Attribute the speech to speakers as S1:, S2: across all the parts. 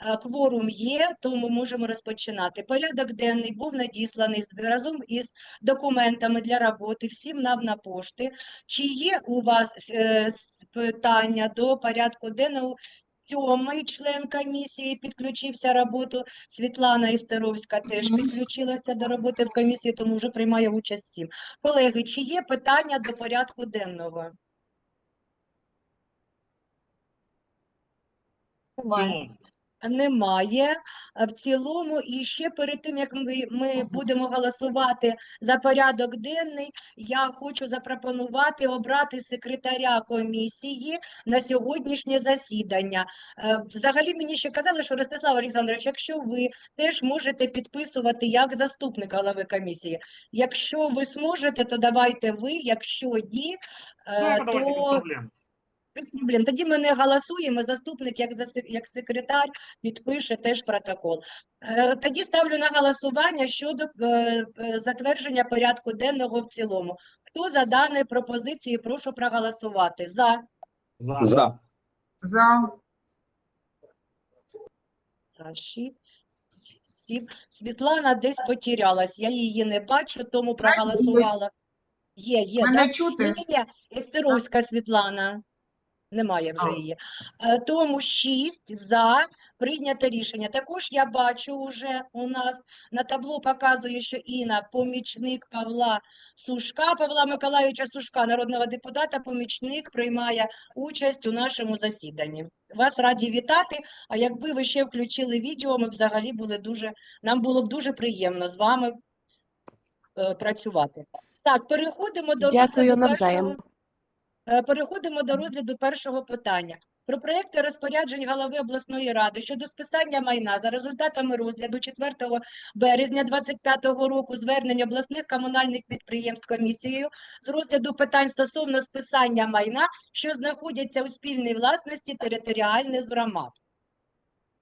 S1: Е, Кворум є, тому можемо розпочинати. Порядок денний був надісланий разом із документами для роботи всім нам на пошти. Чи є у вас е, питання до порядку денного? Сьомий член комісії підключився роботу. Світлана Істеровська теж підключилася до роботи в комісії, тому вже приймає участь всім. Колеги, чи є питання до порядку денного? Немає а в цілому, і ще перед тим як ми, ми будемо голосувати за порядок денний, я хочу запропонувати обрати секретаря комісії на сьогоднішнє засідання. Е, Взагалі мені ще казали, що Ростислав Олександрович, якщо ви теж можете підписувати як заступник голови комісії. Якщо ви зможете, то давайте ви. Якщо ні, е,
S2: Ну, давайте без
S1: то
S2: проблем.
S1: Без проблем. Тоді ми не голосуємо. Заступник, як, як секретар, підпише теж протокол. Е, Тоді ставлю на голосування щодо е, е, затвердження порядку денного в цілому. Хто за дані пропозиції, прошу проголосувати. За.
S2: За.
S3: За.
S4: За.
S1: Світлана десь потерялась. Я її не бачу, тому проголосувала. Є, є.
S4: Мене чути?
S1: Ні, Естеровська Світлана. Немає вже її. Е, Тому 6 за прийняте рішення. Також я бачу вже у нас на табло показує, що Інна, помічник Павла Сушка, Павла Миколайовича Сушка, народного депутата, помічник приймає участь у нашому засіданні. Вас раді вітати. А якби ви ще включили відео, ми б взагалі були дуже, нам було б дуже приємно з вами е, працювати. Так, переходимо до
S5: Дякую навзаєм.
S1: Е, Переходимо до розгляду першого питання. Про проекти розпоряджень голови обласної ради щодо списання майна за результатами розгляду 4 березня 2025 року звернення обласних комунальних підприємств комісією з розгляду питань стосовно списання майна, що знаходяться у спільній власності територіальних громад.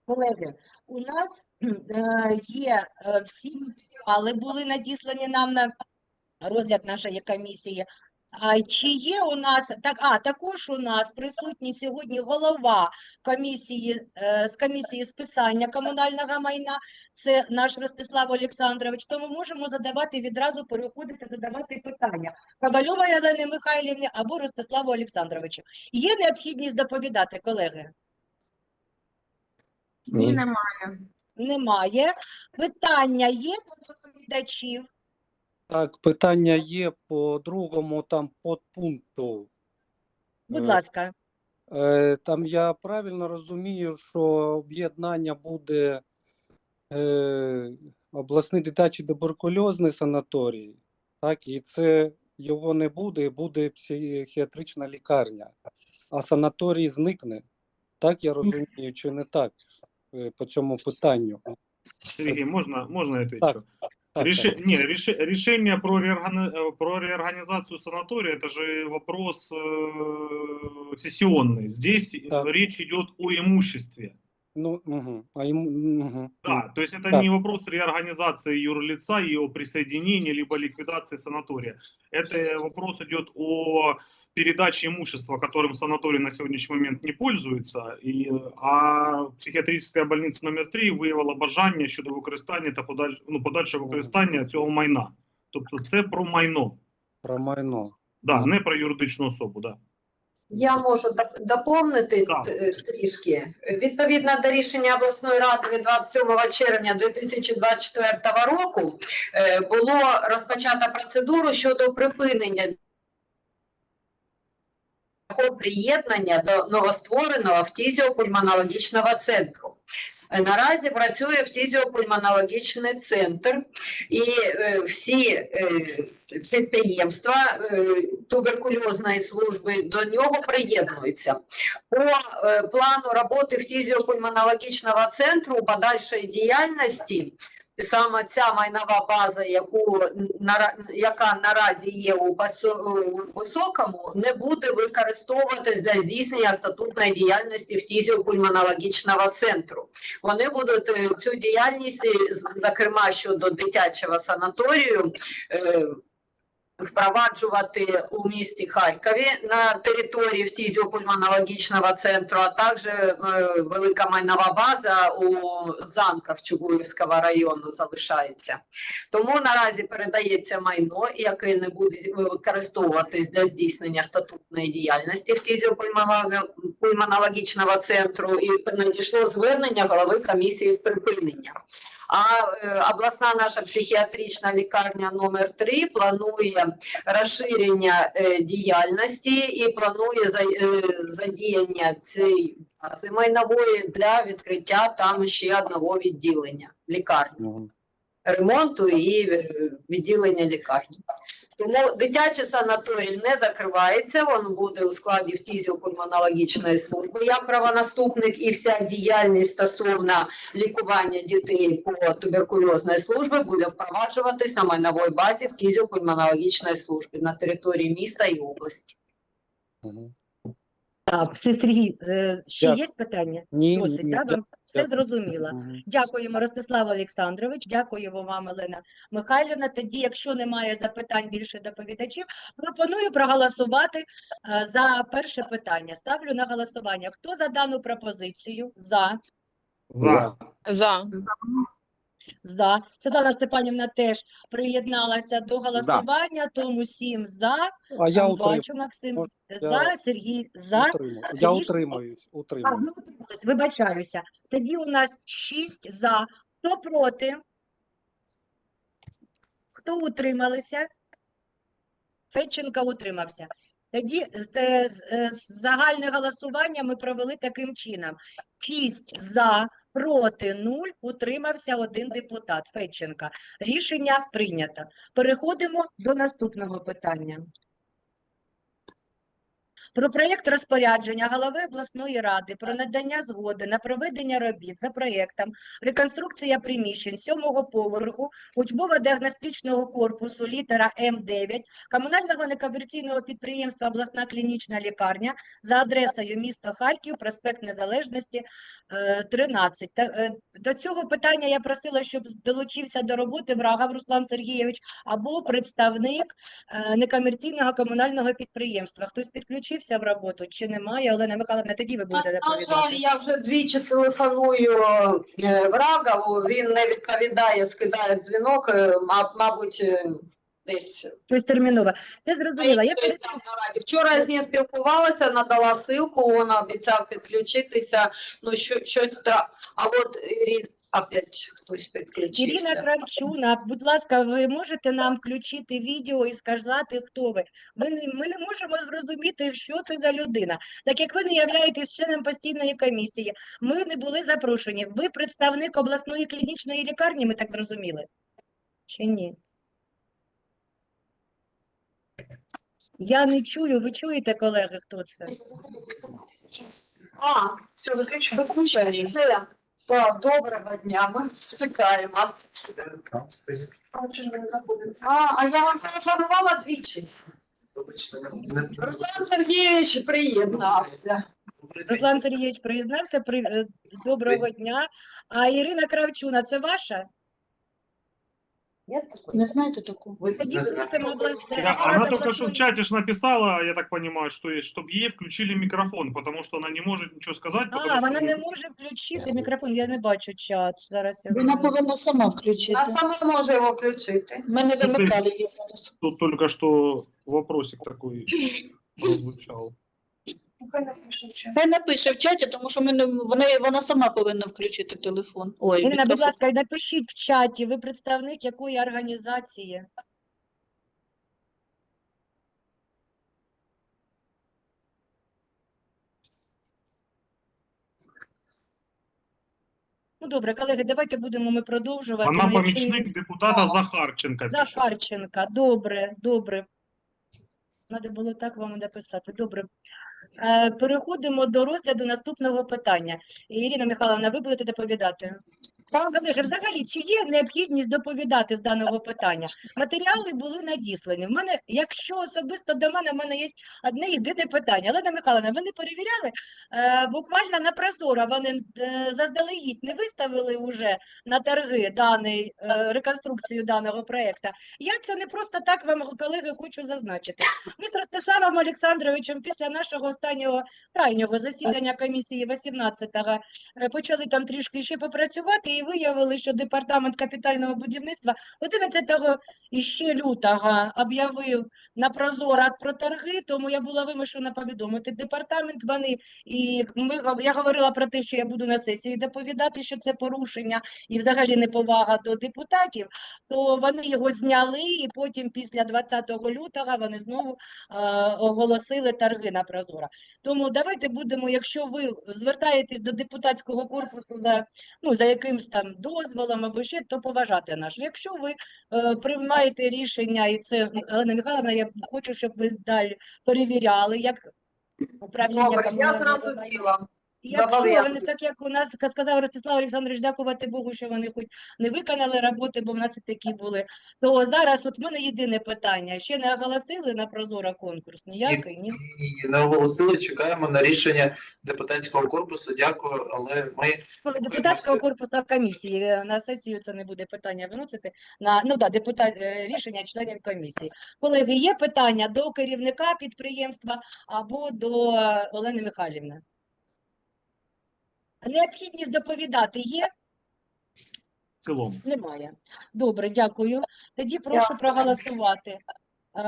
S1: Колеги, у нас е, є е, всі матеріали були надіслані нам на розгляд нашої комісії. А чи є у нас так? А також у нас присутній сьогодні голова комісії е, з комісії списання комунального майна. Це наш Ростислав Олександрович. Тому можемо задавати відразу переходити, задавати питання Ковальова Єлені Михайлівні або Ростиславу Олександровичу. Є необхідність доповідати, колеги?
S4: Ні. немає.
S1: Немає. Питання є до доповідачів?
S3: Так, питання є по другому там подпункту.
S1: Будь
S3: Е,
S1: ласка.
S3: Е, Там я правильно розумію, що об'єднання буде е, обласний дитячий туберкульозний санаторій, так, і це його не буде, буде психіатрична лікарня, а санаторій зникне. Так я розумію, чи не так е, по цьому питанню?
S2: Сергей, можно, можно я отвечу?
S3: Так, Так,
S2: Реши-
S3: так.
S2: Не, реши- решение про, реоргани- э, про реорганизацию санатория, это же вопрос э, сессионный. Здесь
S3: Так.
S2: речь идет о имуществе.
S3: Ну, угу. А йому, угу.
S2: Да, то есть это
S3: Так.
S2: не вопрос реорганизации юрлица и о присоединении либо ликвидации санатория. Это вопрос идет о передаче имущества, которым санаторий на сегодняшний момент не пользуется, и, а психіатрична больниця номер 3 виявила бажання щодо використання та подаль, ну, подальшого використання цього майна. Тобто це про майно,
S3: Про майно.
S2: да, не про юридичну особу. Да.
S6: Я можу доп- доповнити
S2: Так.
S6: трішки. Відповідно до рішення обласної ради від 27 червня 2024 року е, було розпочато процедуру щодо припинення приєднання до новоствореного фтізіопульмонологічного центру. Е, Наразі працює фтізіопульмонологічний центр, і е, всі е, підприємства туберкульозної служби до нього приєднуються. По плану роботи фтізіопульмонологічного центру подальшої діяльності саме ця майнова база, яку яка наразі є у високому, не буде використовуватись для здійснення статутної діяльності фтізіопульмонологічного центру. Вони будуть е, цю діяльність, зокрема щодо дитячого санаторію, е, впроваджувати у місті Харкові на території фтізіопульмонологічного центру, а також е, велика майнова база у Занках Чугуївського району залишається. Тому наразі передається майно, яке не буде використовуватись для здійснення статутної діяльності фтізіопульмонологічного центру і надійшло звернення голови комісії з припинення. А е, обласна наша психіатрична лікарня номер 3 планує розширення е, діяльності і планує е, задіяння цієї бази майнової для відкриття там ще одного відділення лікарні ремонту і відділення лікарні. Тому дитячий санаторій не закривається, він буде у складі фтізіопульмонологічної служби як правонаступник, і вся діяльність стосовно лікування дітей по туберкульозної службі буде впроваджуватись на майновій базі фтізіопульмонологічної служби на території міста і області.
S1: А, все, Сергій, е, ще
S3: Дякую.
S1: є питання?
S3: Ні,
S1: Досить,
S3: ні,
S1: так? Вам все
S3: дякую.
S1: зрозуміло.
S3: Мгм.
S1: Дякуємо, Ростислав Олександрович. Дякуємо вам, Олена Михайлівна. Тоді, якщо немає запитань більше доповідачів, пропоную проголосувати е, за перше питання. Ставлю на голосування. Хто за дану пропозицію? За.
S2: За.
S4: За.
S1: За. Світлана Степанівна теж приєдналася до голосування, тому сім за.
S3: А я
S1: Там
S3: утримую.
S1: бачу, Максим
S3: Мож-
S1: за, Сергій за.
S3: Утримую. Я
S1: Ріш-
S3: утримуюсь.
S1: А,
S3: Утримуюсь.
S1: утримались, вибачаюся. Тоді у нас шість за. Хто проти? Хто утрималися? Федченко утримався. Тоді з- е, з- е, з- загальне голосування ми провели таким чином. Шість за, проти нуль, утримався один депутат Федченка. Рішення прийнято. Переходимо до наступного питання. Про проєкт розпорядження голови обласної ради про надання згоди на проведення робіт за проєктом реконструкція приміщень сьомого поверху учбово-діагностичного корпусу літера М9 комунального некомерційного підприємства обласна клінічна лікарня за адресою місто Харків, проспект Незалежності, е, 13. Е, До цього питання я просила, щоб долучився до роботи Врагав Руслан Сергійович або представник е, некомерційного комунального підприємства. Хтось підключився в роботу чи немає? Олена Михайловна, тоді ви будете
S6: На жаль, я вже двічі телефоную е, Врагову, він не відповідає, скидає дзвінок, е, мабуть, е, десь
S1: Тобто терміново. Це зрозуміло. Я перед...
S6: на раді. Вчора я з нею спілкувалася, надала ссылку, він обіцяв підключитися, ну що, щось. А от Ірин, опять хтось підключився.
S1: Ірина Кравчуна, будь ласка, ви можете нам включити відео і сказати, хто ви? Ми не, ми не можемо зрозуміти, що це за людина. Так як ви не являєтесь членом постійної комісії, ми не були запрошені. Ви представник обласної клінічної лікарні, ми так зрозуміли? Чи ні? Я не чую, ви чуєте, колеги, хто це?
S6: А, все, виключаю. Так, доброго дня, ми чекаємо. А, а я вам телефонувала двічі. Руслан Сергійович приєднався.
S1: Руслан Сергійович приєднався. При... е, Доброго дня. А Ірина Кравчуна, це ваша?
S4: Не знаєте таку?
S1: Тоді просимо обласне.
S2: Она только что в чате ж написала, я так понимаю, что есть, чтобы ей включили микрофон, потому что она не может ничего сказать. потому
S1: А,
S2: что
S1: вона не може включити мікрофон. Я не бачу чат. Зараз я
S4: Вона повинна сама включити.
S6: Вона сама може його включити.
S4: Ми не
S2: Ну,
S4: вимикали її зараз.
S2: Тут только что вопросик такой прозвучал.
S4: Хай напише в чаті, тому що ми не, вона, вона сама повинна включити телефон. Ой,
S1: Ірина, будь
S4: мікрофон.
S1: ласка, напишіть в чаті, ви представник якої організації? Ну, добре, колеги, давайте будемо ми продовжувати.
S2: Она
S1: Ну, якщо
S2: помічник депутата Захарченка. пише.
S1: Захарченка, добре, добре. Надо було так вам написати. Добре. Е, Переходимо до розгляду наступного питання. Ірина Михайловна, ви будете доповідати? Пан Галише, взагалі, чи є необхідність доповідати з даного питання? Матеріали були надіслані. В мене, якщо особисто до мене, в мене є одне єдине питання. Олена Михайловна, ви не перевіряли? Е, буквально на Прозоро вони е, заздалегідь не виставили уже на торги даний, е, реконструкцію даного проєкту. Я це не просто так вам, колеги, хочу зазначити. Ми з Ростиславом Олександровичем після нашого останнього крайнього засідання комісії 18-го е, почали там трішки ще попрацювати і виявили, що департамент капітального будівництва 11 іще лютого об'явив на Прозоро про торги, тому я була вимушена повідомити департамент. Вони і ми я говорила про те, що я буду на сесії доповідати, що це порушення і взагалі неповага до депутатів. То вони його зняли, і потім, після 20 лютого, вони знову е, оголосили торги на Прозоро. Тому давайте будемо, якщо ви звертаєтесь до депутатського корпусу за, ну, за якимсь там дозволом або ще, то поважати наш. Якщо ви е, приймаєте рішення, і це, Олена Михайловна, я хочу, щоб ви далі перевіряли, як управління
S6: Добре, я зрозуміла.
S1: Якщо вони, так як у нас сказав Ростислав Олександрович, дякувати Богу, що вони хоч не виконали роботи, бо в нас і такі були, то зараз от в мене єдине питання. Ще не оголосили на Прозоро конкурс? Ніякий, ні?
S5: І не оголосили, чекаємо на рішення депутатського корпусу. Дякую, але ми
S1: Депутатського корпусу комісії. е, На сесію це не буде питання виносити. На, ну да, депутат, е, рішення членів комісії. Колеги, є питання до керівника підприємства або до Олени Михайлівни? Необхідність доповідати є?
S2: В цілому.
S1: Немає. Добре, дякую. Тоді прошу проголосувати. Е,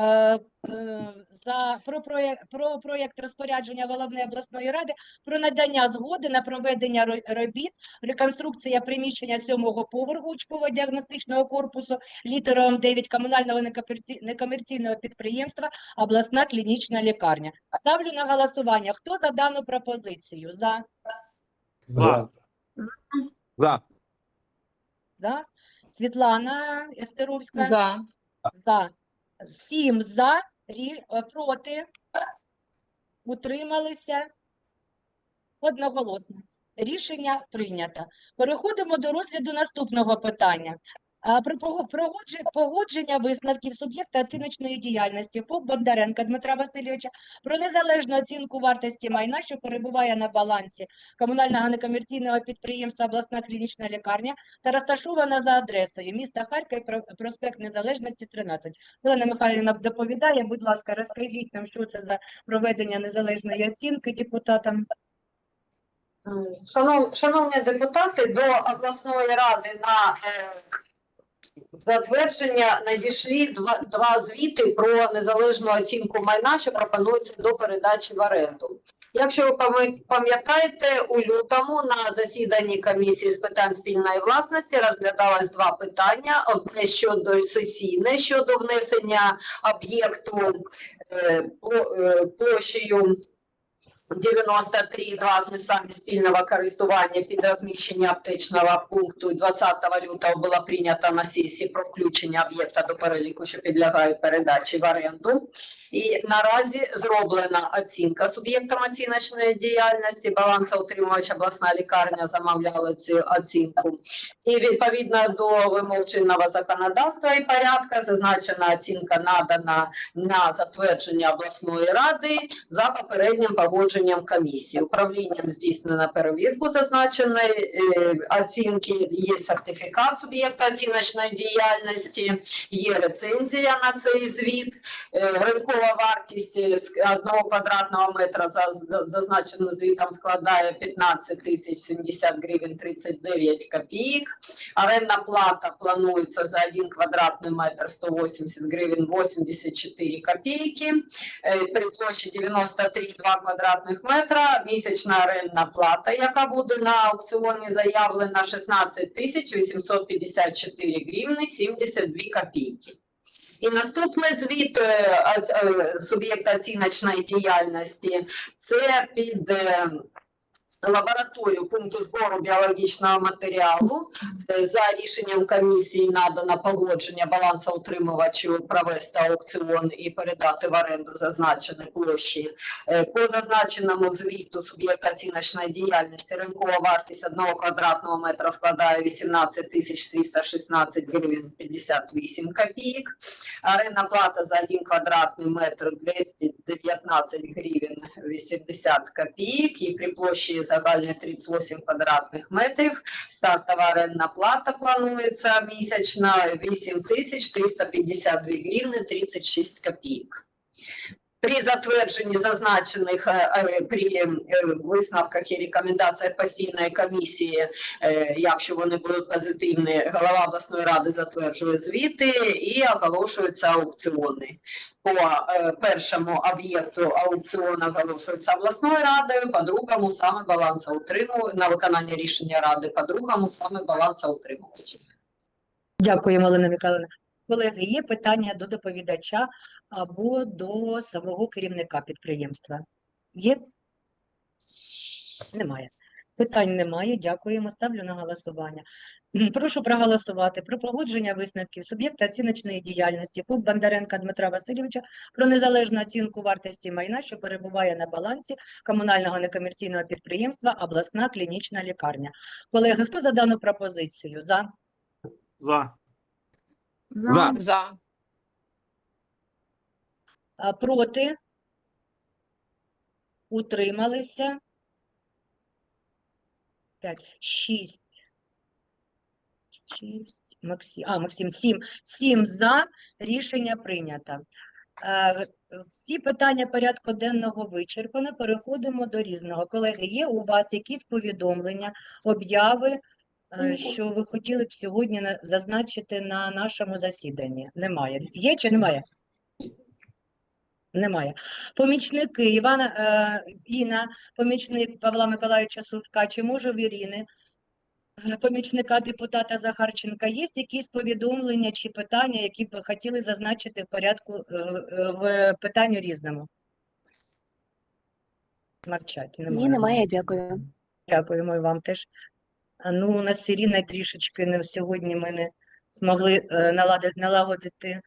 S1: е, За про проєкт про проєкт розпорядження головної обласної ради про надання згоди на проведення робіт реконструкція приміщення сьомого поверху учбово-діагностичного корпусу літером 9 комунального некомерці- некомерційного підприємства обласна клінічна лікарня. Ставлю на голосування. Хто за дану пропозицію? За?
S2: За.
S7: За.
S1: За. Світлана Естеровська.
S4: За.
S1: За. Сім за, рі- е, проти, утрималися. Одноголосно. Рішення прийнято. Переходимо до розгляду наступного питання. При погодження висновків суб'єкта оціночної діяльності ФОП Бондаренка Дмитра Васильовича про незалежну оцінку вартості майна, що перебуває на балансі комунального некомерційного підприємства обласна клінічна лікарня та розташована за адресою міста Харків, проспект Незалежності, 13. Олена Михайлівна доповідає, будь ласка, розкажіть нам, що це за проведення незалежної оцінки депутатам.
S6: Шанов, шановні депутати, до обласної ради на е, затвердження надійшли два, два звіти про незалежну оцінку майна, що пропонується до передачі в оренду. Якщо ви пам'ятаєте, у лютому на засіданні комісії з питань спільної власності розглядалось два питання: одне щодо сесійне щодо внесення об'єкту е, е, площею 93 два з місцями спільного користування під розміщення аптечного пункту. І 20 лютого була прийнята на сесії про включення об'єкта до переліку, що підлягають передачі в оренду. І наразі зроблена оцінка суб'єктам оціночної діяльності. Балансоутримувач обласна лікарня замовляла цю оцінку. І відповідно до вимог чинного законодавства і порядка зазначена оцінка надана на затвердження обласної ради за попереднім погодженням комісії. Управлінням здійснена перевірку зазначеної е, оцінки, є сертифікат суб'єкта оціночної діяльності, є рецензія на цей звіт. Е, Ринкова вартість е, з одного квадратного метра за за- зазначеним звітом складає 15 тисяч 70 гривень 39 копійок. Орендна плата планується за 1 квадратний метр 180 гривень 84 копійки. Е, При площі 93,2 квадратних метра місячна орендна плата, яка буде на аукціоні заявлена 16 тисяч 854 гривни 72 копійки. І наступний звіт е, е, суб'єкта оціночної діяльності це під е, лабораторію пункту збору біологічного матеріалу. Е, За рішенням комісії надано погодження балансоутримувачу провести аукціон і передати в оренду зазначені площі. Е, По зазначеному звіту суб'єкта оціночної діяльності ринкова вартість одного квадратного метра складає 18 тисяч 316 гривень 58 копійок. Арендна плата за один квадратний метр 219 гривень 80 копійок. І при площі загальної 38 квадратних метрів стартова орендна плата планується місячна 8 тисяч 352 гривні 36 копійок. При затвердженні зазначених е, е, при е, висновках і рекомендаціях постійної комісії, якщо вони будуть позитивні, голова обласної ради затверджує звіти і оголошуються аукціони. По першому об'єкту аукціон оголошується обласною радою, по другому саме балансоутримувач на виконання рішення ради, по другому саме балансоутримувач.
S1: Дякую, Олена Михайловна. Колеги, є питання до доповідача або до самого керівника підприємства? Є? Немає. Питань немає. Дякуємо. Ставлю на голосування. Прошу проголосувати про погодження висновків суб'єкта оціночної діяльності ФОП Бондаренка Дмитра Васильовича про незалежну оцінку вартості майна, що перебуває на балансі комунального некомерційного підприємства обласна клінічна лікарня. Колеги, хто за дану пропозицію? За?
S2: За.
S7: За.
S8: За.
S1: А, Проти? Утрималися? П'ять, шість. Шість, Максим, а, Максим, сім. Сім за, рішення прийнято. Е, Всі питання порядку денного вичерпано, переходимо до різного. Колеги, є у вас якісь повідомлення, обяви, що ви хотіли б сьогодні зазначити на нашому засіданні? Немає. Є чи немає? Немає. Помічники Івана е, Інна, помічник Павла Миколаївича Сувка, чи може в Ірини, е, помічника депутата Захарченка, є якісь повідомлення чи питання, які б хотіли зазначити в порядку е, е, в питанню різному? Марчать, немає.
S8: Ні, немає, дякую.
S1: Дякуємо і вам теж. А, Ну, у нас Іриною трішечки не сьогодні ми не змогли е, наладити, налагодити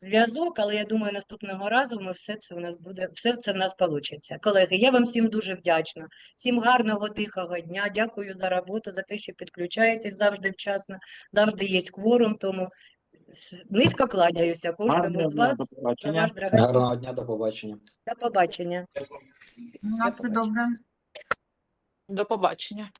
S1: зв'язок, але я думаю, наступного разу ми все це у нас буде, все це в нас вийде. Колеги, я вам всім дуже вдячна. Всім гарного, тихого дня. Дякую за роботу, за те, що підключаєтесь завжди вчасно, завжди є кворум, тому низько кланяюся кожному з вас. За ваш.
S9: Гарного дня, до побачення.
S1: До побачення.
S10: На все добре.
S8: До побачення.